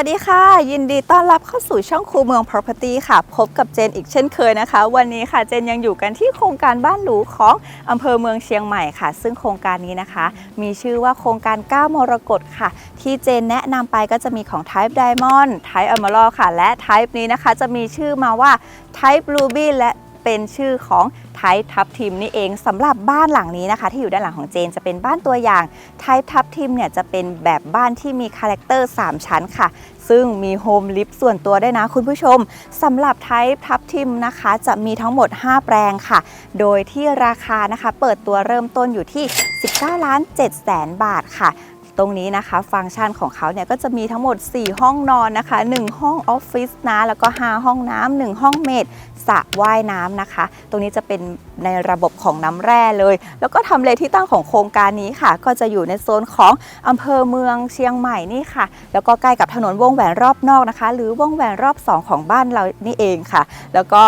วัสดีค่ะ ยินดีต้อนรับเข้าสู่ช่องครูเมือง Property ค่ะ พบกับเจนอีกเช่นเคยนะคะ วันนี้ค่ะเจนยังอยู่กันที่โครงการบ้านหรูของอำเภอเมืองเชียงใหม่ค่ะ ซึ่งโครงการนี้นะคะ มีชื่อว่าโครงการ 9 มรกตค่ะ ที่เจนแนะนำไปก็จะมีของ Type Diamond Type Emerald ค่ะ และ Type นี้นะคะ จะมีชื่อมาว่า Type Ruby และ เป็นชื่อของไทป์ทับทิมนี่เองสำหรับบ้านหลังนี้นะคะ ที่อยู่ด้านหลังของเจนจะเป็นบ้านตัวอย่างไทป์ทับทิมเนี่ยจะเป็นแบบบ้านที่มีคาแรคเตอร์ 3 ชั้นค่ะ ซึ่งมีโฮมลิฟต์ส่วนตัวได้นะคุณผู้ชมสำหรับไทป์ทับทิมนะคะ จะมีทั้งหมด 5 แปลงค่ะ โดยที่ราคานะคะ เปิดตัวเริ่มต้นอยู่ที่ 19ล้าน7แสนบาทค่ะตรงนี้นะคะฟังก์ชันของเขาเนี่ยก็จะมีทั้งหมด 4 ห้องนอนนะคะ 1 ห้องออฟฟิศนะแล้วก็ 5 ห้องน้ำ1ห้องเมด สระว่ายน้ำนะคะ ตรงนี้จะเป็นในระบบของน้ำแร่เลย แล้วก็ทำเลที่ตั้งของโครงการนี้ค่ะ ก็จะอยู่ในโซนของอำเภอเมืองเชียงใหม่นี่ค่ะ แล้วก็ใกล้กับถนนวงแหวนรอบนอกนะคะ หรือวงแหวนรอบ 2 ของบ้านเรานี่เองค่ะ แล้วก็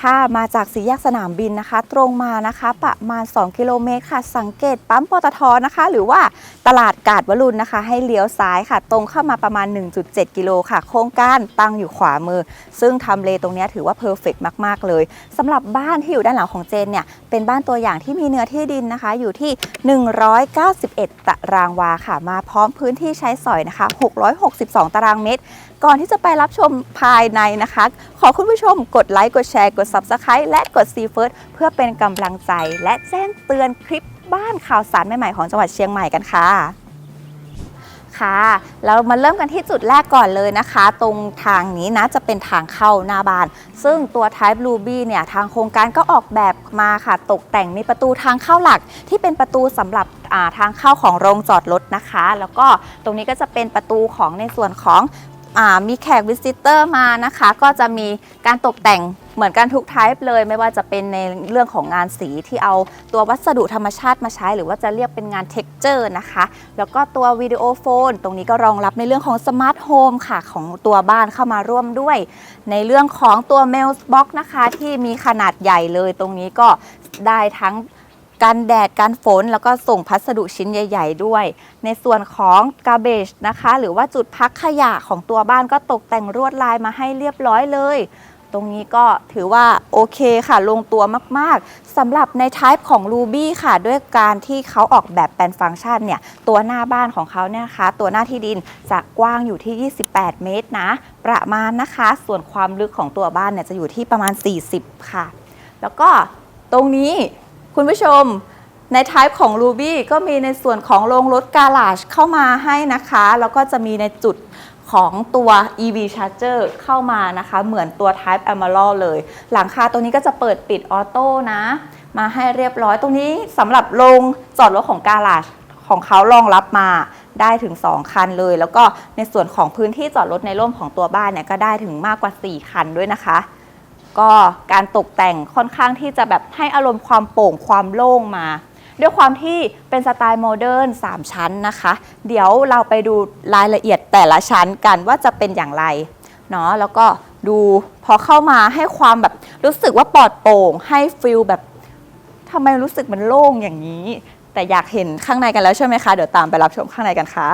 ถ้ามาจากสี่แยกสนามบินนะคะ ตรงมานะคะประมาณ 2 กิโลเมตรค่ะ สังเกตปั๊มปตทนะคะ หรือว่าตลาดกาดวรุณนะคะ ให้เลี้ยวซ้ายค่ะ ตรงเข้ามาประมาณ 1.7 กิโลค่ะ โครงการตั้งอยู่ขวามือ ซึ่งทำเลตรงนี้ถือว่าเพอร์เฟกมากๆเลยสำหรับบ้านที่อยู่ด้านหลังของเจนเนี่ยเป็นบ้านตัวอย่างที่มีเนื้อที่ดินนะคะ อยู่ที่ 191 ตารางวาค่ะ มาพร้อมพื้นที่ใช้สอยนะคะ 662 ตารางเมตร ก่อนที่จะไปรับชมภายในนะคะ ขอคุณผู้ชมกดไลค์กดแชร์กด Subscribe และกด See First เพื่อเป็นกำลังใจ และแจ้งเตือนคลิปบ้านข่าวสารใหม่ๆของจังหวัดเชียงใหม่กันค่ะ ค่ะ เรามาเริ่มกันที่จุดแรกก่อนเลยนะคะ ตรงทางนี้นะจะเป็นทางเข้าหน้าบ้าน ซึ่งตัว Type Ruby เนี่ยทางโครงการก็ออกแบบมาค่ะ ตกแต่งมีประตูทางเข้าหลัก ที่เป็นประตูสำหรับทางเข้าของโรงจอดรถนะคะ แล้วก็ตรงนี้ก็จะเป็นประตูของในส่วนของอมีแขกวิสิเตอร์มานะคะ ก็จะมีการตกแต่ง เหมือนกันทุก type เลยไม่ว่าจะเป็นในเรื่องของงานสีที่เอาตัววัสดุธรรมชาติมาใช้ หรือว่าจะเรียกเป็นงาน texture นะคะ แล้วก็ตัววิดีโอโฟน ตรงนี้ก็รองรับในเรื่องของสมาร์ทโฮมค่ะของตัวบ้านเข้ามาร่วมด้วย ในเรื่องของตัว Mail Box นะคะ ที่มีขนาดใหญ่เลย ตรงนี้ก็ได้ทั้งกันแดดกันฝนแล้วก็ส่งพัสดุชิ้นใหญ่ ๆ ด้วย ในส่วนของกาเบจนะคะ หรือว่าจุดพักขยะของตัวบ้านก็ตกแต่งรวดลายมาให้เรียบร้อยเลย ตรงนี้ก็ถือว่าโอเคค่ะลงตัวมากๆสำหรับใน type ของ Ruby ค่ะ ด้วยการที่เขาออกแบบเป็นฟังก์ชันเนี่ย ตัวหน้าบ้านของเขาเนี่ยนะคะ ตัวหน้าที่ดินจะกว้างอยู่ที่ 28 เมตรนะ ประมาณนะคะ ส่วนความลึกของตัวบ้านเนี่ยจะอยู่ที่ประมาณ 40 ค่ะ แล้วก็ตรงนี้คุณผู้ชมใน type ของ Ruby ก็มีในส่วนของโรงรถการาจเข้ามาให้นะคะ แล้วก็จะมีในจุด ของตัว EV Charger เข้ามานะคะ เหมือนตัว Type Emerald เลย หลังคาตรงนี้ก็จะเปิดปิดออโต้นะ มาให้เรียบร้อยตรงนี้สำหรับโรงจอดรถของการาจของเขารองรับมาได้ถึง 2 คันเลย แล้วก็ในส่วนของพื้นที่จอดรถในร่มของตัวบ้านเนี่ยก็ได้ถึงมากกว่า 4 คันด้วยนะคะ ก็การตกแต่งค่อนข้างที่จะแบบให้อารมณ์ความโปร่งความโล่งมา ด้วยความที่เป็นสไตล์โมเดิร์น3ชั้นนะคะ เดี๋ยวเราไปดูรายละเอียดแต่ละชั้นกันว่าจะเป็นอย่างไรเนาะแล้วก็ดูพอเข้ามาให้ความแบบรู้สึกว่าปลอดโปร่ง ให้ฟิลแบบทำไมรู้สึกมันโล่งอย่างนี้ แต่อยากเห็นข้างในกันแล้วใช่ไหมคะ เดี๋ยวตามไปรับชมข้างในกันค่ะ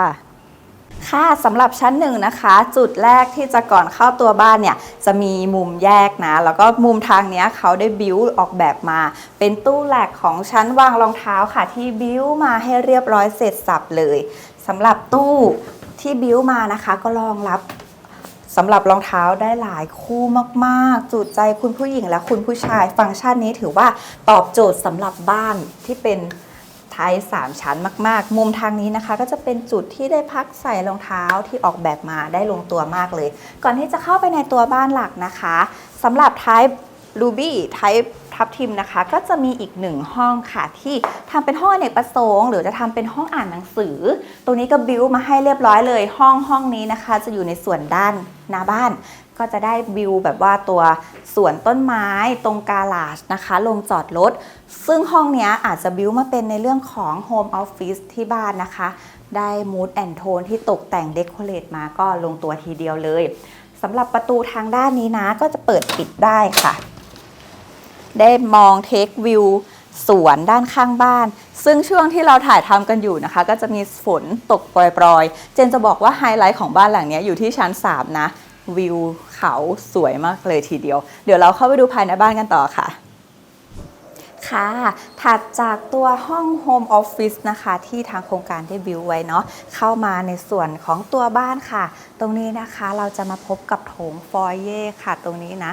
ค่ะสำหรับชั้นหนึ่งนะคะ จุดแรกที่จะก่อนเข้าตัวบ้านเนี่ยจะมีมุมแยกนะ แล้วก็มุมทางเนี้ยเขาได้บิวออกแบบมา เป็นตู้แหลกของชั้นวางรองเท้าค่ะ ที่บิวมาให้เรียบร้อยเสร็จสับเลยสำหรับตู้ที่บิวมานะคะก็รองรับสำหรับรองเท้าได้หลายคู่มากๆ จุดใจคุณผู้หญิงและคุณผู้ชาย ฟังก์ชันนี้ถือว่าตอบโจทย์สำหรับบ้านที่เป็น ไทย3 ชั้นมาก ๆ มุมทางนี้นะคะ ก็จะเป็นจุดที่ได้พักใส่รองเท้าที่ออกแบบมาได้ลงตัวมากเลย ก่อนที่จะเข้าไปในตัวบ้านหลักนะคะสำหรับ Type Ruby Type ทับทิมนะคะ ก็จะมีอีกหนึ่งห้องค่ะ ที่ทำเป็นห้องอเนกประสงค์หรือจะทำเป็นห้องอ่านหนังสือ ตรงนี้ก็บิวมาให้เรียบร้อยเลย ห้องห้องนี้นะคะ จะอยู่ในส่วนด้านหน้าบ้าน ก็จะได้วิวแบบว่าตัวสวนต้นไม้ตรงกาลาจนะคะลงจอดรถ ซึ่งห้องนี้อาจจะบิวมาเป็นในเรื่องของโฮมออฟฟิศที่บ้านนะคะ ได้มูดแอนโทนที่ตกแต่งเดคอเรทมาก็ลงตัวทีเดียวเลยสำหรับประตูทางด้านนี้นะ ก็จะเปิดปิดได้ค่ะ ได้มองเทควิวสวนด้านข้างบ้าน ซึ่งช่วงที่เราถ่ายทำกันอยู่นะคะ ก็จะมีฝนตกโปรยๆ เจนจะบอกว่าไฮไลท์ของบ้านหลังนี้อยู่ที่ชั้น 3 นะ วิวเขาสวยมากเลยทีเดียว เดี๋ยวเราเข้าไปดูภายในบ้านกันต่อค่ะค่ะ ถัดจากตัวห้องโฮมออฟฟิศนะคะที่ทางโครงการได้บิวไว้เนาะเข้ามาในส่วนของตัวบ้านค่ะ ตรงนี้นะคะเราจะมาพบกับโถงฟอยเย่ค่ะ ตรงนี้นะ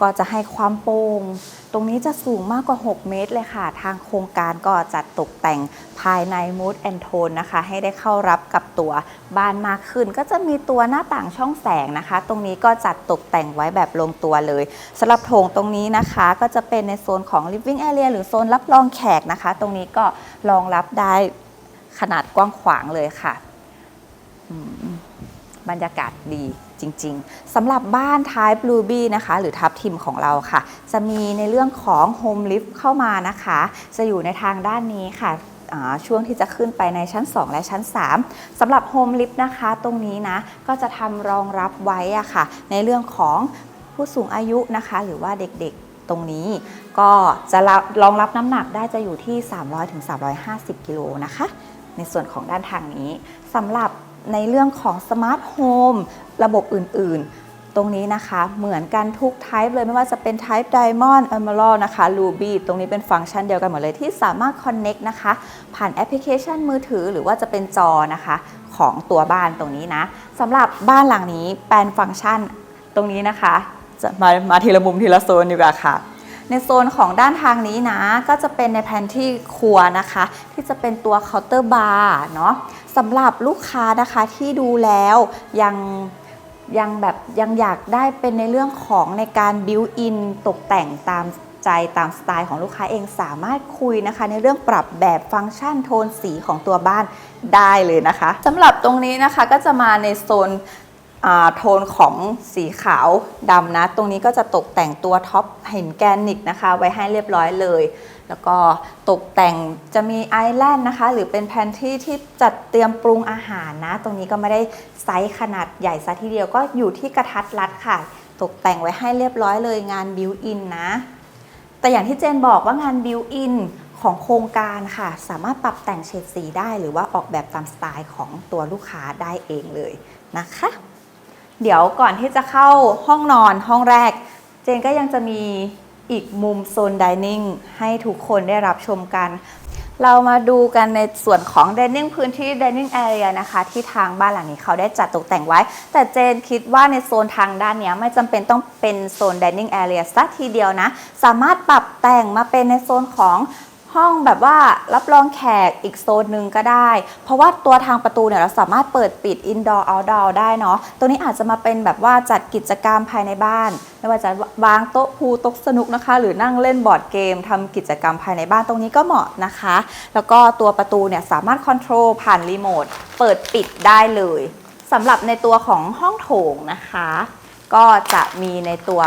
ก็จะให้ความโปร่ง ตรงนี้จะสูงมากกว่า 6 เมตรเลยค่ะ ทางโครงการก็จัดตกแต่งภายใน Mood and Tone นะคะ ให้ได้เข้ารับกับตัวบ้านมากขึ้น ก็จะมีตัวหน้าต่างช่องแสงนะคะ ตรงนี้ก็จัดตกแต่งไว้แบบลงตัวเลยสำหรับโถงตรงนี้นะคะ ก็จะเป็นในโซนของ Living Area หรือโซนรับรองแขกนะคะ ตรงนี้ก็รองรับได้ขนาดกว้างขวางเลยค่ะ บรรยากาศดีจริงๆสำหรับบ้านท้ายบลูบี้นะคะ หรือทับทิมของเราค่ะ จะมีในเรื่องของโฮมลิฟต์เข้ามานะคะ จะอยู่ในทางด้านนี้ค่ะช่วงที่จะขึ้นไปในชั้น 2 และชั้น 3สำหรับโฮมลิฟต์นะคะ ตรงนี้นะ ก็จะทำรองรับไว้อะค่ะ ในเรื่องของผู้สูงอายุนะคะ หรือว่าเด็กๆตรงนี้ ก็จะรับรองรับน้ำหนักได้จะอยู่ที่ 300-350 กิโลนะคะ ในส่วนของด้านทางนี้สำหรับ ในเรื่องของสมาร์ทโฮมระบบอื่น ๆ ตรงนี้นะคะเหมือนกันทุก type เลยไม่ว่าจะเป็น type Diamond Emerald นะคะ Ruby ตรงนี้เป็นฟังก์ชันเดียวกันหมดเลยที่สามารถ connect นะคะ ผ่านแอปพลิเคชันมือถือหรือว่าจะเป็นจอนะคะของตัวบ้านตรงนี้นะสำหรับบ้านหลังนี้แปลนฟังก์ชันตรงนี้นะคะจะมามาทีละมุมทีละโซนดีกว่าค่ะ ในโซนของด้านทางนี้นะ ก็จะเป็นในแผนที่ครัวนะคะ ที่จะเป็นตัวเคาน์เตอร์บาร์เนาะ สำหรับลูกค้านะคะที่ดูแล้วยังยังแบบยังอยากได้เป็นในเรื่องของในการบิวอินตกแต่งตามใจตามสไตล์ของลูกค้าเองสามารถคุยนะคะ ในเรื่องปรับแบบฟังก์ชันโทนสีของตัวบ้านได้เลยนะคะสำหรับตรงนี้นะคะก็จะมาในโซนโทนของสีขาวดำนะ ตรงนี้ก็จะตกแต่งตัวท็อปเห็นแกนิกนะคะ ไว้ให้เรียบร้อยเลย แล้วก็ตกแต่งจะมีไอแลนด์นะคะ หรือเป็นแพนที่ที่จัดเตรียมปรุงอาหารนะ ตรงนี้ก็ไม่ได้ไซส์ขนาดใหญ่ซะทีเดียวก็อยู่ที่กระทัดรัดค่ะ ตกแต่งไว้ให้เรียบร้อยเลยงานบิวอินนะ แต่อย่างที่เจนบอกว่างานบิวอินของโครงการค่ะ สามารถปรับแต่งเฉดสีได้ หรือว่าออกแบบตามสไตล์ของตัวลูกค้าได้เองเลยนะคะ เดี๋ยวก่อนที่จะเข้าห้องนอนห้องแรก เจนก็ยังจะมี อีกมุมโซนดิเนิ่งให้ทุกคนได้รับชมกัน เรามาดูกันในส่วนของ dining พื้นที่ dining area นะคะ ที่ทางบ้านหลังนี้เขาได้จัดตกแต่งไว้ แต่เจนคิดว่าในโซนทางด้านนี้ไม่จำเป็นต้องเป็นโซน dining area สักทีเดียวนะ สามารถปรับแต่งมาเป็นในโซนของ ห้องแบบว่ารับรองแขกอีกโซนหนึ่งก็ได้ เพราะว่าตัวทางประตูเนี่ยเราสามารถเปิดปิด indoor outdoor ได้เนาะตัวนี้อาจจะมาเป็นแบบว่าจัดกิจกรรมภายในบ้าน ไม่ว่าจะวางโต๊ะพูโต๊ะสนุกนะคะ หรือนั่งเล่นบอร์ดเกมทำกิจกรรมภายในบ้านตรงนี้ก็เหมาะนะคะ แล้วก็ตัวประตูเนี่ยสามารถคอนโทรลผ่านรีโมทเปิดปิดได้เลยสำหรับในตัวของห้องโถงนะคะ ก็จะมีในตัว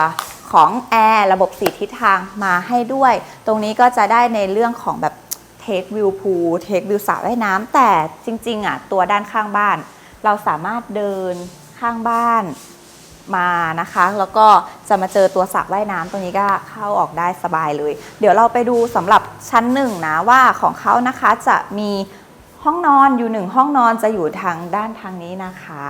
ของแอร์ระบบสีทิศทางมาให้ด้วย ตรงนี้ก็จะได้ในเรื่องของแบบเทควิวพูลเทควิวสระว่ายน้ำแต่จริงๆอะตัวด้านข้างบ้าน เราสามารถเดินข้างบ้านมานะคะ แล้วก็จะมาเจอตัวสระว่ายน้ำตรงนี้ก็เข้าออกได้สบายเลย เดี๋ยวเราไปดูสำหรับชั้นหนึ่งนะว่าของเขานะคะจะมีห้องนอนอยู่หนึ่งห้องนอนจะอยู่ทางด้านทางนี้นะคะ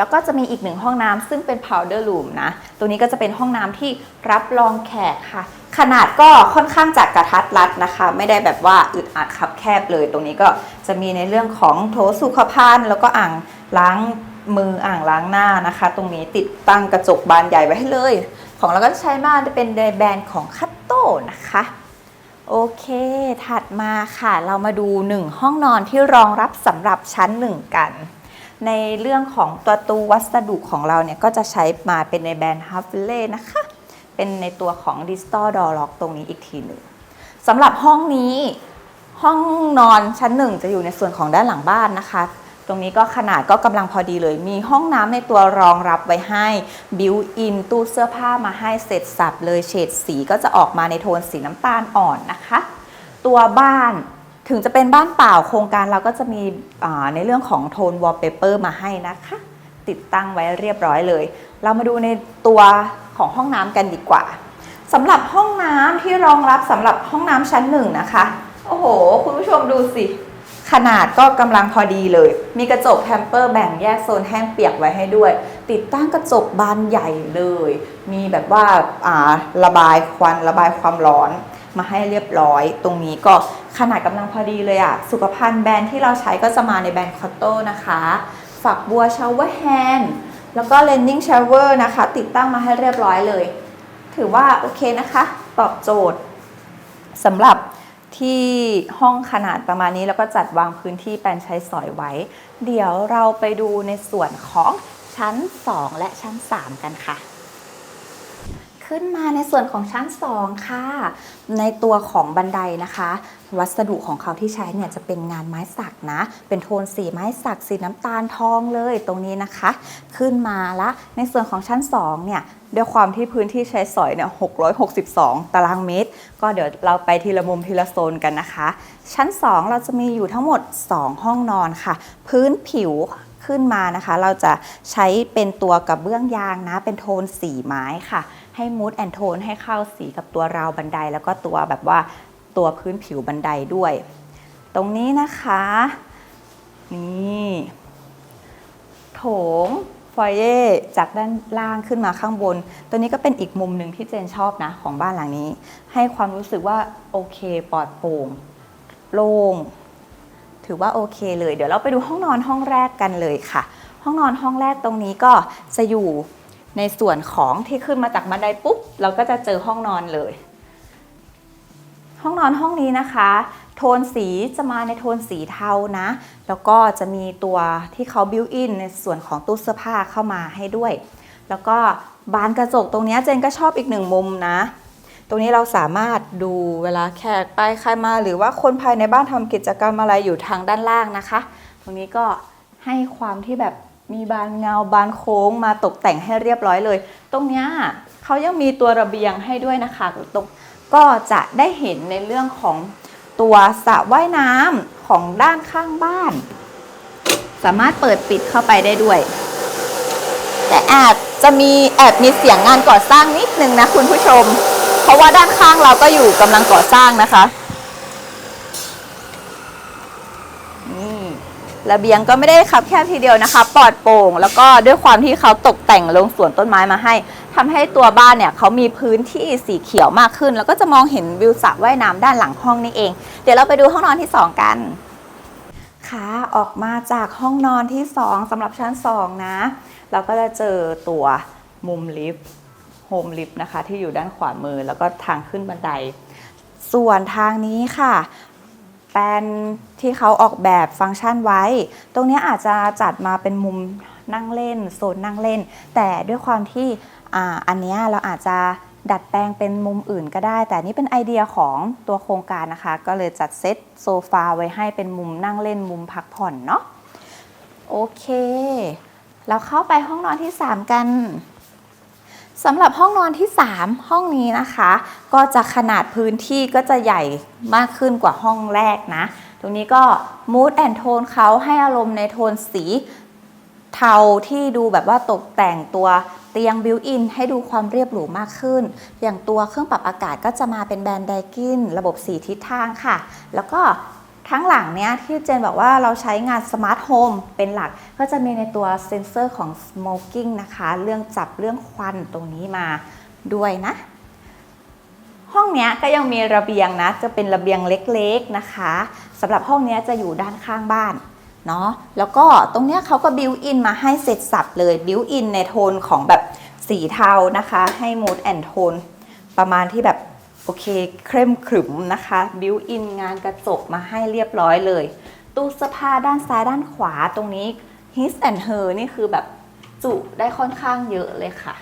แล้วก็จะมีอีกหนึ่งห้องน้ำซึ่งเป็น powder room นะ ตัวนี้ก็จะเป็นห้องน้ำที่รับรองแขกค่ะ ขนาดก็ค่อนข้างจะกระทัดรัดนะคะ ไม่ได้แบบว่าอึดอัดคับแคบเลย ตรงนี้ก็จะมีในเรื่องของโถสุขภัณฑ์แล้วก็อ่างล้างมืออ่างล้างหน้านะคะ ตรงนี้ติดตั้งกระจกบานใหญ่ไว้ให้เลย ของเราก็จะใช้มาจะเป็นแบรนด์ของคัตโต้นะคะโอเค ถัดมาค่ะ เรามาดู 1 ห้องนอนที่รองรับสำหรับชั้น 1 กัน ในเรื่องของตัวตูวัสดุของเราเนี่ยก็จะใช้มาเป็นในแบรนด์ h a v e l e นะคะ เป็นในตัวของ Digital Door Lock ตรงนี้อีกทีหนึ่งสำหรับห้องนี้ห้องนอนชั้นหนึ่งจะอยู่ในส่วนของด้านหลังบ้านนะคะ ตรงนี้ก็ขนาดก็กำลังพอดีเลย มีห้องน้ำในตัวรองรับไว้ให้ บิวอินตู้เสื้อผ้ามาให้เสร็จสับเลยเฉดสีก็จะออกมาในโทนสีน้ำตาลอ่อนนะคะ ตัวบ้าน ถึงจะเป็นบ้านเปล่าโครงการเราก็จะมีในเรื่องของโทนวอลเปเปอร์มาให้นะคะ ติดตั้งไว้เรียบร้อยเลย เรามาดูในตัวของห้องน้ำกันดีกว่าสำหรับห้องน้ำที่รองรับสำหรับห้องน้ำชั้นหนึ่งนะคะ โอ้โห คุณผู้ชมดูสิ ขนาดก็กำลังพอดีเลย มีกระจกแทมเปอร์แบ่งแยกโซนแห้งเปียกไว้ให้ด้วย ติดตั้งกระจกบานใหญ่เลย มีแบบว่าอ่าระบายควันระบายความร้อน มาให้เรียบร้อย ตรงนี้ก็ขนาดกำลังพอดีเลยอะสุขภัณฑ์แบรนด์ที่เราใช้ก็จะมาในแบรนด์คอตโต้นะคะ ฝักบัวชาวเวอร์แฮนด์แล้วก็เลนนิ่งชาวเวอร์นะคะ ติดตั้งมาให้เรียบร้อยเลย ถือว่าโอเคนะคะ ตอบโจทย์สำหรับที่ห้องขนาดประมาณนี้แล้วก็จัดวางพื้นที่แปลนใช้สอยไว้ เดี๋ยวเราไปดูในส่วนของชั้น 2 และชั้น 3 กันค่ะ ขึ้นมาในส่วนของชั้น 2 ค่ะ ในตัวของบันไดนะคะ วัสดุของเขาที่ใช้เนี่ยจะเป็นงานไม้สักนะ เป็นโทนสีไม้สักสีน้ำตาลทองเลยตรงนี้นะคะ ขึ้นมาละในส่วนของชั้น 2 เนี่ยด้วยความที่พื้นที่ใช้สอยเนี่ย 662 ตารางเมตร ก็เดี๋ยวเราไปทีละมุมทีละโซนกันนะคะ ชั้น 2 เราจะมีอยู่ทั้งหมด 2 ห้องนอนค่ะ พื้นผิวขึ้นมานะคะ เราจะใช้เป็นตัวกระเบื้องยางนะ เป็นโทนสีไม้ค่ะ ให้มูดแอนโทนให้เข้าสีกับตัวราวบันได แล้วก็ตัวแบบว่าตัวพื้นผิวบันไดด้วย ตรงนี้นะคะ นี่โถงฟอยเย่จากด้านล่างขึ้นมาข้างบน ตัวนี้ก็เป็นอีกมุมหนึ่งที่เจนชอบนะ ของบ้านหลังนี้ ให้ความรู้สึกว่าโอเคปลอดโปร่งโล่งถือว่าโอเคเลย เดี๋ยวเราไปดูห้องนอนห้องแรกกันเลยค่ะ ห้องนอนห้องแรกตรงนี้ก็จะอยู่ ในส่วนของที่ขึ้นมาจากบันไดปุ๊บ เราก็จะเจอห้องนอนเลย ห้องนอนห้องนี้นะคะ โทนสีจะมาในโทนสีเทานะ แล้วก็จะมีตัวที่เขาบิวอินในส่วนของตู้เสื้อผ้าเข้ามาให้ด้วย แล้วก็บานกระจกตรงนี้เจนก็ชอบอีกหนึ่งมุมนะ ตรงนี้เราสามารถดูเวลาแขกไปใครมาหรือว่าคนภายในบ้านทำกิจกรรมอะไรอยู่ทางด้านล่างนะคะ ตรงนี้ก็ให้ความที่แบบ มีบานเงาบานโค้งมาตกแต่งให้เรียบร้อยเลย ตรงนี้เขายังมีตัวระเบียงให้ด้วยนะคะตรงก็จะได้เห็นในเรื่องของตัวสระว่ายน้ำของด้านข้างบ้าน สามารถเปิดปิดเข้าไปได้ด้วย แต่แอบจะมีแอบมีเสียงงานก่อสร้างนิดนึงนะคุณผู้ชม เพราะว่าด้านข้างเราก็อยู่กำลังก่อสร้างนะคะ นี่ ระเบียงก็ไม่ได้คับแคบทีเดียวนะคะ ปลอดโปร่ง แล้วก็ด้วยความที่เขาตกแต่งลงสวนต้นไม้มาให้ทำให้ตัวบ้านเนี่ยเขามีพื้นที่สีเขียวมากขึ้น แล้วก็จะมองเห็นวิวสระว่ายน้ำด้านหลังห้องนี่เอง เดี๋ยวเราไปดูห้องนอนที่ 2 กัน ค่ะ ออกมาจากห้องนอนที่ 2สำหรับชั้น 2 นะ เราก็จะเจอตัวมุมลิฟต์โฮมลิฟต์นะคะ ที่อยู่ด้านขวามือแล้วก็ทางขึ้นบันได ส่วนทางนี้ค่ะ แปลนที่เขาออกแบบฟังก์ชันไว้ ตรงนี้อาจจะจัดมาเป็นมุมนั่งเล่นโซนนั่งเล่น แต่ด้วยความที่อ,อันนี้เราอาจจะดัดแปลงเป็นมุมอื่นก็ได้ แต่นี่เป็นไอเดียของตัวโครงการนะคะ ก็เลยจัดเซตโซฟาไว้ให้เป็นมุมนั่งเล่นมุมพักผ่อนเนาะโอเค เราเข้าไปห้องนอนที่ 3 กัน สำหรับห้องนอนที่ 3 ห้องนี้นะคะ ก็จะขนาดพื้นที่ก็จะใหญ่มากขึ้นกว่าห้องแรกนะ ตรงนี้ก็ mood and tone เขาให้อารมณ์ในโทนสีเทาที่ดูแบบว่าตกแต่งตัวเตียงบิวอินให้ดูความเรียบหรูมากขึ้น อย่างตัวเครื่องปรับอากาศก็จะมาเป็นแบรนด์ไดกินระบบสีทิศทางค่ะ แล้วก็ ทั้งหลังเนี้ยที่เจนบอกว่าเราใช้งานสมาร์ทโฮมเป็นหลัก ก็จะมีในตัวเซ็นเซอร์ของ smoking นะคะ เรื่องจับเรื่องควันตรงนี้มาด้วยนะ ห้องเนี้ยก็ยังมีระเบียงนะ จะเป็นระเบียงเล็กๆนะคะสำหรับห้องเนี้ยจะอยู่ด้านข้างบ้านเนาะแล้วก็ตรงเนี้ยเขาก็บิวอินมาให้เสร็จสับเลยบิวอินในโทนของแบบสีเทานะคะ ให้ mood and tone ประมาณที่แบบ โอเค เคร่มขรึมนะคะ บิวอินงานกระจกมาให้เรียบร้อยเลย ตู้เสื้อผ้าด้านซ้ายด้านขวาตรงนี้ his and her นี่คือแบบจุได้ค่อนข้างเยอะเลยค่ะ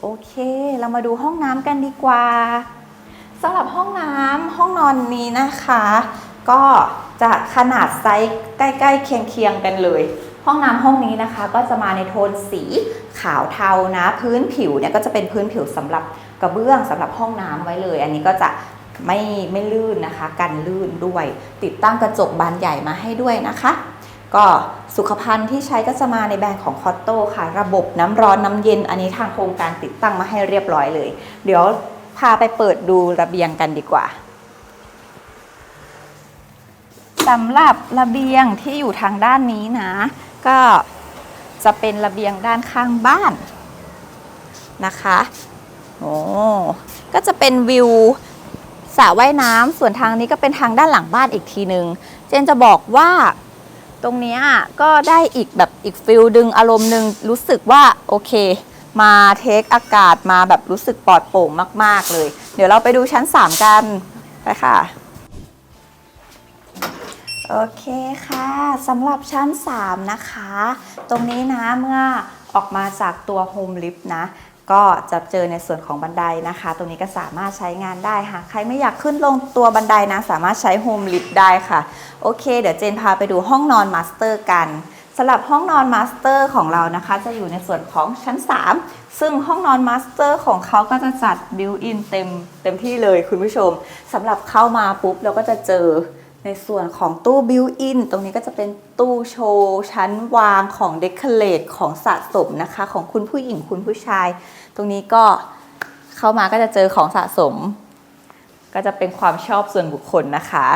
โอเค เรามาดูห้องน้ำกันดีกว่าสำหรับห้องน้ำห้องนอนนี้นะคะ ก็จะขนาดไซส์ใกล้ๆเคียงๆกันเลย ห้องน้ำห้องนี้นะคะ ก็จะมาในโทนสีขาวเทานะ พื้นผิวเนี่ยก็จะเป็นพื้นผิวสำหรับ กระเบื้องสำหรับห้องน้ำไว้เลย อันนี้ก็จะไม่ไม่ลื่นนะคะ กันลื่นด้วย ติดตั้งกระจกบานใหญ่มาให้ด้วยนะคะ ก็สุขภัณฑ์ที่ใช้ก็จะมาในแบรนด์ของคอตโต้ค่ะ ระบบน้ำร้อนน้ำเย็น อันนี้ทางโครงการติดตั้งมาให้เรียบร้อยเลย เดี๋ยวพาไปเปิดดูระเบียงกันดีกว่าสำหรับระเบียงที่อยู่ทางด้านนี้นะ ก็จะเป็นระเบียงด้านข้างบ้านนะคะ โอ้ก็จะเป็นวิวสระว่ายน้ำส่วนทางนี้ก็เป็นทางด้านหลังบ้านอีกทีหนึง่งเจนจะบอกว่าตรงเนี้ยก็ได้อีกแบบอีกฟิลดึงอารมณ์หนึ่งรู้สึกว่าโอเค มาเทคอากาศมาแบบรู้สึกปลอดโปร่งมาก ๆ เลย เดี๋ยวเราไปดูชั้น 3 กันไปค่ะ โอเคค่ะสำหรับชั้น 3 นะคะ ตรงนี้นะเมื่อออกมาจากตัวโฮมลิฟต์นะ ก็จะเจอในส่วนของบันไดนะคะ ตรงนี้ก็สามารถใช้งานได้ค่ะใครไม่อยากขึ้นลงตัวบันไดนะ สามารถใช้โฮมลิฟต์ได้ค่ะ โอเค เดี๋ยวเจนพาไปดูห้องนอนมาสเตอร์กันสำหรับห้องนอนมาสเตอร์ของเรานะคะ จะอยู่ในส่วนของชั้น 3 ซึ่งห้องนอนมาสเตอร์ของเขาก็จะจัดบิวอินเต็มเต็มที่เลยคุณผู้ชมสำหรับเข้ามาปุ๊บเราก็จะเจอ ในส่วนของตู้บิวอินตรงนี้ก็จะเป็นตู้โชว์ชั้นวางของเดคอเรทของสะสมนะคะ ของคุณผู้หญิงคุณผู้ชาย ตรงนี้ก็เข้ามาก็จะเจอของสะสม ก็จะเป็นความชอบส่วนบุคคลนะคะ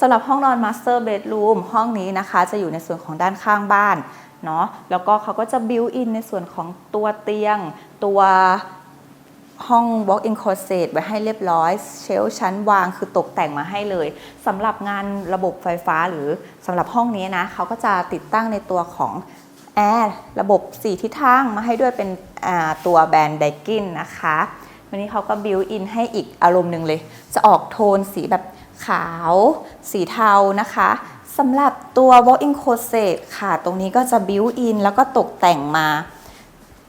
สำหรับห้องนอน Master Bedroom ห้องนี้นะคะ จะอยู่ในส่วนของด้านข้างบ้านเนาะแล้วก็เขาก็จะบิวอินในส่วนของตัวเตียง ตัว ห้อง walk-in closet ไว้ให้เรียบร้อย เชลชั้นวางคือตกแต่งมาให้เลยสำหรับงานระบบไฟฟ้าหรือสำหรับห้องนี้นะเขาก็จะติดตั้งในตัวของแอร์ระบบ 4 ทิศทางมาให้ด้วยเป็นตัวแบรนด์ไดกินนะคะ วันนี้เขาก็บิวอินให้อีกอารมณ์หนึ่งเลย จะออกโทนสีแบบขาว สีเทานะคะสำหรับตัว walk-in closet ค่ะ ตรงนี้ก็จะบิวอินแล้วก็ตกแต่งมา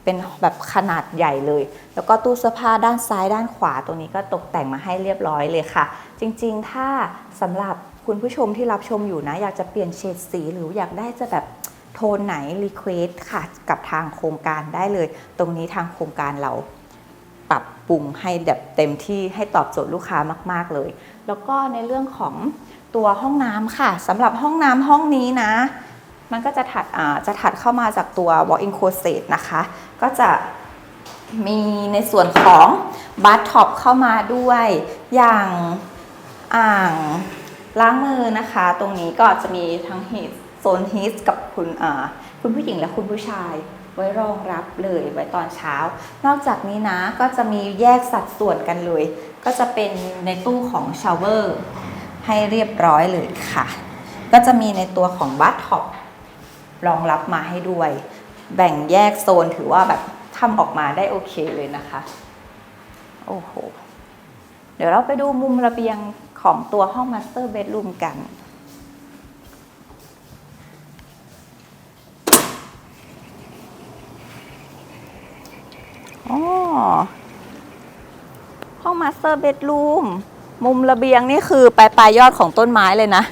เป็นแบบขนาดใหญ่เลย แล้วก็ตู้เสื้อผ้าด้านซ้ายด้านขวาตรงนี้ก็ตกแต่งมาให้เรียบร้อยเลยค่ะ จริงๆ ถ้าสำหรับคุณผู้ชมที่รับชมอยู่นะ อยากจะเปลี่ยนเฉดสีหรืออยากได้จะแบบโทนไหนรีเควสค่ะ กับทางโครงการได้เลย ตรงนี้ทางโครงการเราปรับปรุงให้แบบเต็มที่ให้ตอบโจทย์ลูกค้ามาก ๆเลย แล้วก็ในเรื่องของตัวห้องน้ำค่ะสำหรับห้องน้ำห้องนี้นะ มันก็จะถัดจะถัดเข้ามาจากตัว walk-in closet นะคะ ก็จะมีในส่วนของบัตท็อปเข้ามาด้วย อย่างอ่างล้างมือนะคะ ตรงนี้ก็จะมีทั้งฮีทโซนฮีทกับคุณคุณผู้หญิงและคุณผู้ชายไว้รองรับเลยไว้ตอนเช้า นอกจากนี้นะก็จะมีแยกสัดส่วนกันเลย ก็จะเป็นในตู้ของชาวเวอร์ให้เรียบร้อยเลยค่ะ ก็จะมีในตัวของบัตท็อป รองรับมาให้ด้วย แบ่งแยกโซนถือว่าแบบทำออกมาได้โอเคเลยนะคะ โอ้โห เดี๋ยวเราไปดูมุมระเบียงของตัวห้อง Master Bedroom กัน อ๋อ ห้อง Master Bedroom มุมระเบียงนี่คือปลายปลายยอดของต้นไม้เลยนะ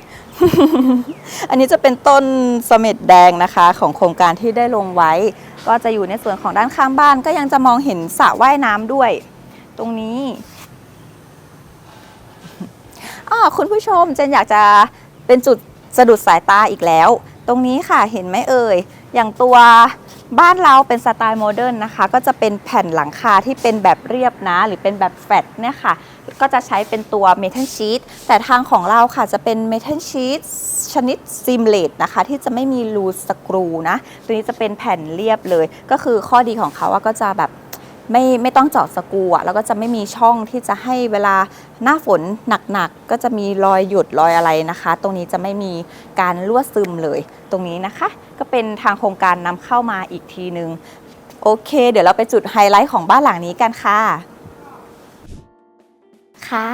อันนี้จะเป็นต้นเสม็ดแดงนะคะ ของโครงการที่ได้ลงไว้ ก็จะอยู่ในส่วนของด้านข้างบ้านก็ยังจะมองเห็นสระว่ายน้ำด้วย ตรงนี้อ๋อคุณผู้ชมเจนอยากจะเป็นจุดสะดุดสายตาอีกแล้ว ตรงนี้ค่ะเห็นไหมเอ่ย อย่างตัวบ้านเราเป็นสไตล์โมเดิร์นนะคะ ก็จะเป็นแผ่นหลังคาที่เป็นแบบเรียบนะ หรือเป็นแบบแฟลตเนี่ยค่ะ ก็จะใช้เป็นตัวเมทัลชีตแต่ทางของเราค่ะจะเป็นเมทัลชีตชนิดซิมเลตนะคะ ที่จะไม่มีรูสกรูนะ ตัวนี้จะเป็นแผ่นเรียบเลย ก็คือข้อดีของเขาอะก็จะแบบไม่ไม่ต้องเจาะสกรูอะแล้วก็จะไม่มีช่องที่จะให้เวลาหน้าฝนหนักๆ ก็จะมีรอยหยุดรอยอะไรนะคะ ตรงนี้จะไม่มีการรั่วซึมเลย ตรงนี้นะคะ ก็เป็นทางโครงการนำเข้ามาอีกทีนึง โอเค เดี๋ยวเราไปจุดไฮไลท์ของบ้านหลังนี้กันค่ะ ค่ะ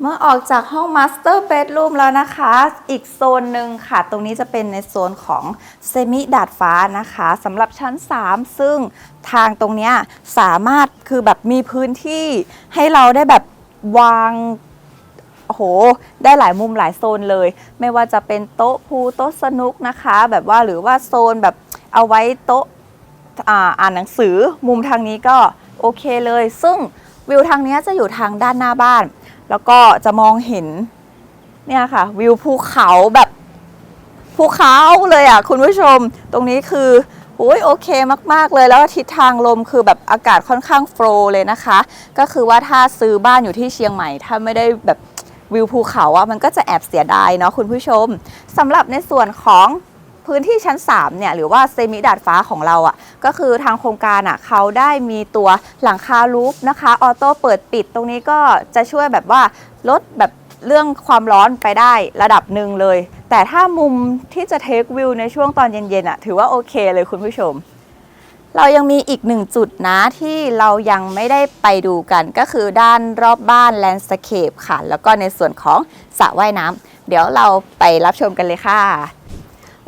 เมื่อออกจากห้อง Master Bedroom แล้วนะคะ อีกโซนหนึ่งค่ะ ตรงนี้จะเป็นในโซนของเซมิดาดฟ้านะคะสำหรับชั้น 3 ซึ่งทางตรงนี้สามารถคือแบบมีพื้นที่ให้เราได้แบบวางโอ้โห ได้หลายมุมหลายโซนเลย ไม่ว่าจะเป็นโต๊ะพูโต๊ะสนุกนะคะ แบบว่าหรือว่าโซนแบบเอาไว้โต๊ะอ่านหนังสือมุมทางนี้ก็โอเคเลย ซึ่ง วิวทางนี้จะอยู่ทางด้านหน้าบ้าน แล้วก็จะมองเห็นเนี่ยค่ะ วิวภูเขาแบบภูเขาเลยอะคุณผู้ชม ตรงนี้คือโอ้ยโอเคมาก ๆ เลยแล้วทิศทางลมคือแบบอากาศค่อนข้างโฟล์เลยนะคะ ก็คือว่าถ้าซื้อบ้านอยู่ที่เชียงใหม่ ถ้าไม่ได้แบบวิวภูเขาอะมันก็จะแอบเสียดายเนาะคุณผู้ชมสำหรับในส่วนของ พื้นที่ชั้น3เนี่ยหรือว่าเซมิดาดฟ้าของเราอะก็คือทางโครงการอะเขาได้มีตัวหลังคาลูปนะคะออโต้เปิดปิดตรงนี้ก็จะช่วยแบบว่าลดแบบเรื่องความร้อนไปได้ระดับหนึ่งเลย แต่ถ้ามุมที่จะเทควิวในช่วงตอนเย็นๆอะถือว่าโอเคเลยคุณผู้ชม เรายังมีอีกหนึ่งจุดนะที่เรายังไม่ได้ไปดูกันก็คือด้านรอบบ้านแลนด์สเคปค่ะ แล้วก็ในส่วนของสระว่ายน้ำเดี๋ยวเราไปรับชมกันเลยค่ะ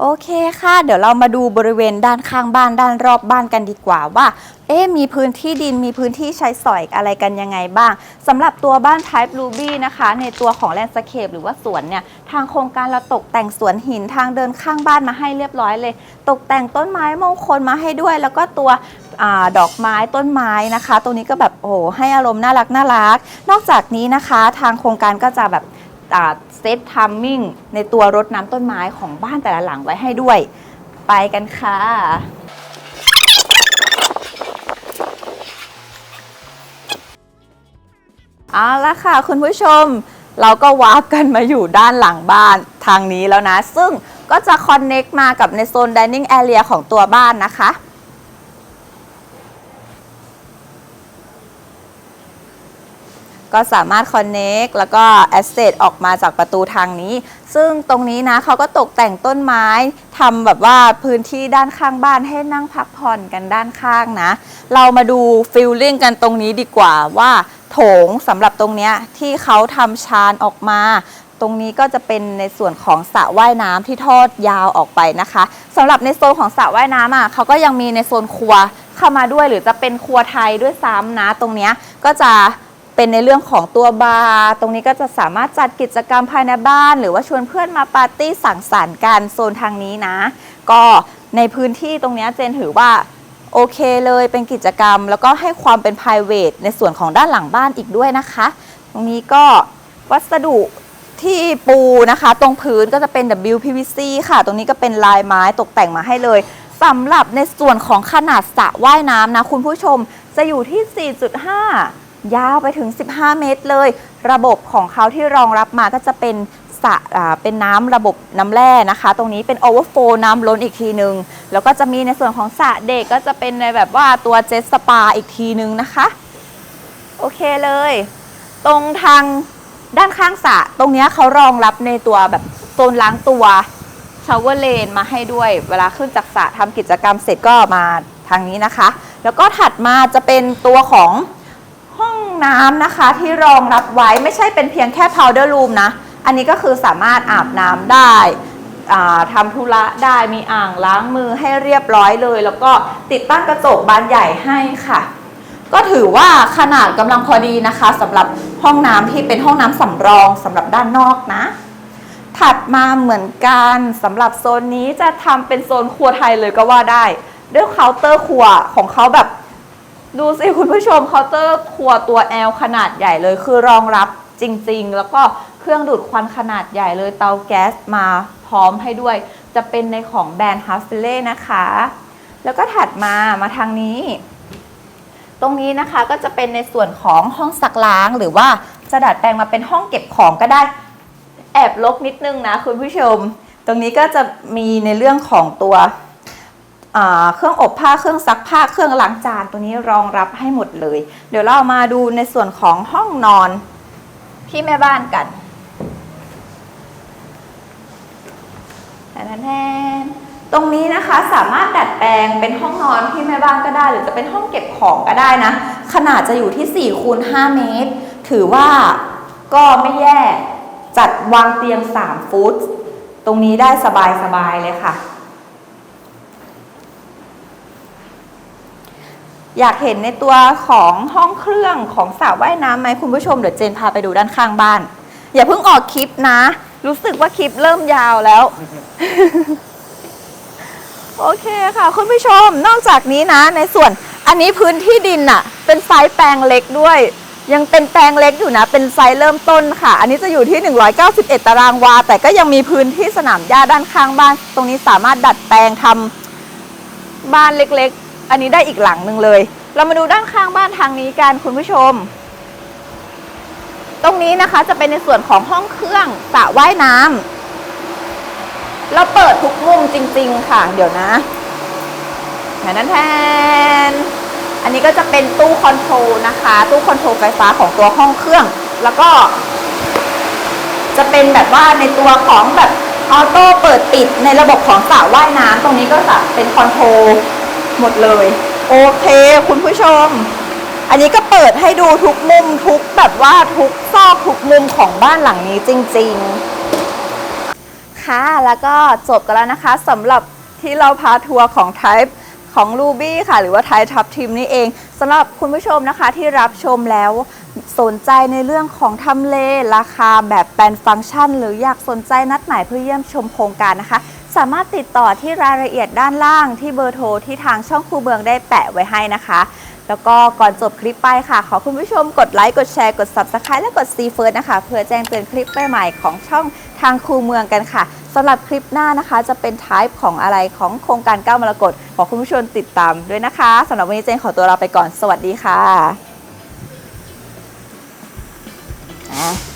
โอเคค่ะ เดี๋ยวเรามาดูบริเวณด้านข้างบ้านด้านรอบบ้านกันดีกว่าว่า เอ๊มีพื้นที่ดินมีพื้นที่ใช้สอยอะไรกันยังไงบ้างสำหรับตัวบ้าน Type Ruby นะคะ ในตัวของแลนด์สเคปหรือว่าสวนเนี่ย ทางโครงการเราตกแต่งสวนหินทางเดินข้างบ้านมาให้เรียบร้อยเลย ตกแต่งต้นไม้มงคลมาให้ด้วย แล้วก็ตัวอดอกไม้ต้นไม้นะคะ ตรงนี้ก็แบบโอ้โหให้อารมณ์น่ารักน่ารัก นอกจากนี้นะคะ ทางโครงการก็จะแบบ เซตทัมมิ่งในตัวรดน้ำต้นไม้ของบ้านแต่ละหลังไว้ให้ด้วย ไปกันค่ะเอาละค่ะ คุณผู้ชมเราก็วาร์ปกันมาอยู่ด้านหลังบ้านทางนี้แล้วนะ ซึ่งก็จะคอนเน็กมากับในโซน dining area ของตัวบ้านนะคะ ก็สามารถ Connect แล้วก็ Asset ออกมาจากประตูทางนี้ ซึ่งตรงนี้นะเขาก็ตกแต่งต้นไม้ทำแบบว่าพื้นที่ด้านข้างบ้านให้นั่งพักผ่อนกันด้านข้างนะ เรามาดูฟิลลิ่งกันตรงนี้ดีกว่าว่าโถงสำหรับตรงเนี้ยที่เขาทำชานออกมาตรงนี้ก็จะเป็นในส่วนของสระว่ายน้ำที่ทอดยาวออกไปนะคะสำหรับในโซนของสระว่ายน้ำอะเขาก็ยังมีในโซนครัวเข้ามาด้วยหรือจะเป็นครัวไทยด้วยซ้ำนะ ตรงเนี้ยก็จะ เป็นในเรื่องของตัวบาร์ตรงนี้ก็จะสามารถจัดกิจกรรมภายในบ้าน หรือว่าชวนเพื่อนมาปาร์ตี้สังสรรค์กันโซนทางนี้นะ ก็ในพื้นที่ตรงนี้เจนถือว่าโอเคเลยเป็นกิจกรรม แล้วก็ให้ความเป็น p r i v a t ในส่วนของด้านหลังบ้านอีกด้วยนะคะ ตรงนี้ก็วัสดุที่ปูนะคะ ตรงพื้นก็จะเป็น WPVC ค่ะ ตรงนี้ก็เป็นลายไม้ตกแต่งมาให้เลยสำหรับในส่วนของขนาดสระว่ายน้ำนะคุณผู้ชมจะอยู่ที่ 4.5 ยาวไปถึง 15 เมตรเลย ระบบของเขาที่รองรับมาก็จะเป็นสะอ่าเป็นน้ำระบบน้ำแร่นะคะ ตรงนี้เป็น overflow น้ำล้นอีกทีนึง แล้วก็จะมีในส่วนของสระเด็กก็จะเป็นในแบบว่าตัวเจ็ตสปาอีกทีนึงนะคะ โอเคเลย ตรงทางด้านข้างสระตรงนี้เขารองรับในตัวแบบโซนล้างตัวชาวเวอร์เลนมาให้ด้วย เวลาขึ้นจากสระทำกิจกรรมเสร็จก็มาทางนี้นะคะ แล้วก็ถัดมาจะเป็นตัวของ ห้องน้ำนะคะที่รองรับไว้ไม่ใช่เป็นเพียงแค่ powder room นะ อันนี้ก็คือสามารถอาบน้ำได้อ่าทำธุระได้มีอ่างล้างมือให้เรียบร้อยเลย แล้วก็ติดตั้งกระจกบานใหญ่ให้ค่ะ ก็ถือว่าขนาดกำลังพอดีนะคะสำหรับห้องน้ำที่เป็นห้องน้ำสำรองสำหรับด้านนอกนะ ถัดมาเหมือนกันสำหรับโซนนี้จะทำเป็นโซนครัวไทยเลยก็ว่าได้ ด้วยเคาน์เตอร์ครัวของเขาแบบ ดูสิคุณผู้ชมเคาน์เตอร์ครัวตัว L ขนาดใหญ่เลย คือรองรับจริง ๆ แล้วก็เครื่องดูดควันขนาดใหญ่เลยเตาแก๊สมาพร้อมให้ด้วย จะเป็นในของแบรนด์ h a s l e นะคะ แล้วก็ถัดมามาทางนี้ ตรงนี้นะคะก็จะเป็นในส่วนของห้องซักล้าง หรือว่าจะดัดแปลงมาเป็นห้องเก็บของก็ได้ แอบลกนิดนึงนะคุณผู้ชม ตรงนี้ก็จะมีในเรื่องของตัว เครื่องอบผ้าเครื่องซักผ้าเครื่องล้างจานตัวนี้รองรับให้หมดเลย เดี๋ยวเรามาดูในส่วนของห้องนอนพี่แม่บ้านกันแทนตรงนี้นะคะสามารถดัดแปลงเป็นห้องนอนพี่แม่บ้านก็ได้ หรือจะเป็นห้องเก็บของก็ได้นะ ขนาดจะอยู่ที่4คูณ5เมตร ถือว่าก็ไม่แย่จัดวางเตียง 3 ฟุต ตรงนี้ได้สบายๆเลยค่ะ อยากเห็นในตัวของห้องเครื่องของสระว่ายน้ำไหมคุณผู้ชมเดี๋ยวเจนพาไปดูด้านข้างบ้าน อย่าเพิ่งออกคลิปนะ รู้สึกว่าคลิปเริ่มยาวแล้ว โอเคค่ะ คุณผู้ชมนอกจากนี้นะ ในส่วนอันนี้พื้นที่ดินน่ะเป็นไซส์แปลงเล็กด้วย ยังเป็นแปลงเล็กอยู่นะ เป็นไซส์เริ่มต้นค่ะ อันนี้จะอยู่ที่ 191 ตารางวา แต่ก็ยังมีพื้นที่สนามหญ้าด้านข้างบ้าน ตรงนี้สามารถดัดแปลงทำบ้านเล็กๆ อันนี้ได้อีกหลังหนึ่งเลย เรามาดูด้านข้างบ้านทางนี้กันคุณผู้ชม ตรงนี้นะคะจะเป็นในส่วนของห้องเครื่องสระว่ายน้ำเราเปิดทุกมุมจริง ๆ ค่ะ เดี๋ยวนะแทนนแทน อันนี้ก็จะเป็นตู้คอนโทรลนะคะ ตู้คอนโทรลไฟฟ้าของตัวห้องเครื่อง แล้วก็จะเป็นแบบว่าในตัวของแบบออโต้เปิดปิดในระบบของสระว่ายน้ำตรงนี้ก็จะเป็นคอนโทรล หมดเลย โอเค คุณผู้ชม อันนี้ก็เปิดให้ดูทุกมุมทุกแบบว่าทุกซอกทุกมุมของบ้านหลังนี้จริง ๆ ค่ะ แล้วก็จบกันแล้วนะคะสำหรับที่เราพาทัวร์ของ Type ของ Ruby ค่ะ หรือว่า Type Top Team นี่เองสำหรับคุณผู้ชมนะคะที่รับชมแล้วสนใจในเรื่องของทำเล ราคาแบบแปลนฟังก์ชัน หรืออยากสนใจนัดหมายเพื่อเยี่ยมชมโครงการนะคะ สามารถติดต่อที่รายละเอียดด้านล่างที่เบอร์โทรที่ทางช่องครูเบืองได้แปะไว้ให้นะคะ แล้วก็ก่อนจบคลิปไปค่ะ ขอคุณผู้ชมกดไลค์กดแชร์กด Subscribe และกด See First นะคะ เพื่อแจ้งเตือนคลิปใหม่ๆของช่องทางครูเมืองกันค่ะสำหรับคลิปหน้านะคะ จะเป็น type ของอะไรของโครงการก้าวมรกตขอคุณผู้ชมติดตามด้วยนะคะสำหรับวันนี้เจนขอตัวลาไปก่อนสวัสดีค่ะอะ